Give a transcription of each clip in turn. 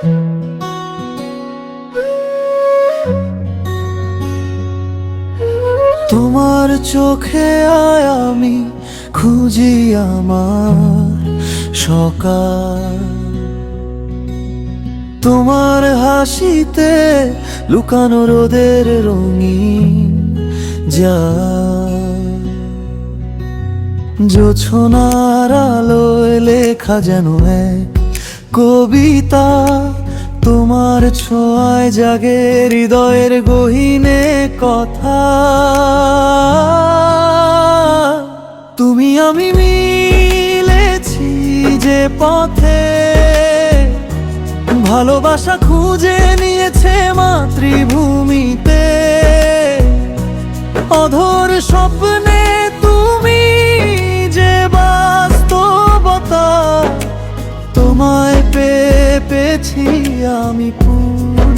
তোমার চোখে আয় আমি, খুঁজি আমার সকাল। তোমার হাসিতে লুকানো রোদের রঙিন যা জোছনার আলোয় লেখা যেন এক কবিতা তোমার ছোঁয়ায় জাগে হৃদয়ের গহীনে কথা। তুমি আমি মিলেছি যে পথে, ভালোবাসা খুঁজে নিয়েছে মাতৃভূমিতে। অধর স্বপ্নে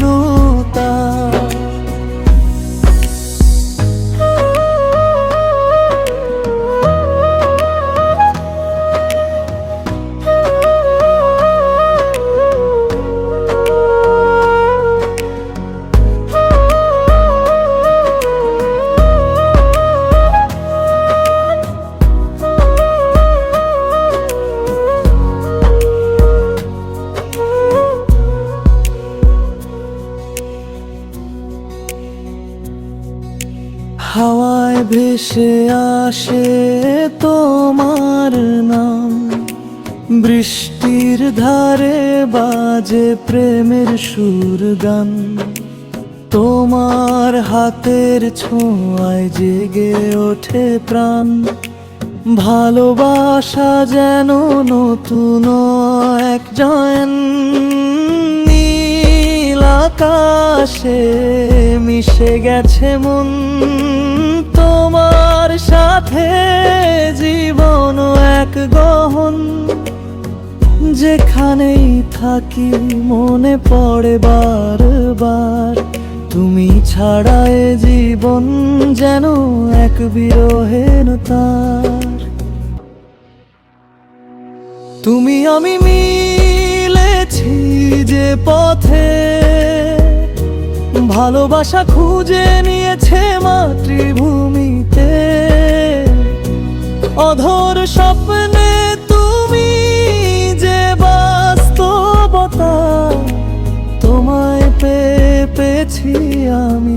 পূর্ণতা হাওয়ায় ভেসে আসে তোমার নাম। বৃষ্টির ধারে বাজে প্রেমের সুর গান। তোমার হাতের ছোঁয়ায় জেগে ওঠে প্রাণ। ভালোবাসা যেন নতুন এক জয়ন। আকাশে মিশে গেছে মন তোমার সাথে জীবন এক গহন। যেখানেই থাকি মনে পড়ে বারবার। তুমি ছাড়া এ জীবন যেন এক বিরহের তার। তুমি আমি মিলেছি যে পথে ভালোবাসা খুঁজে নিয়েছে মাতৃভূমিতে। অধর স্বপ্নে তুমি যে বাস্তবতা তোমায় পেয়ে পেয়েছি আমি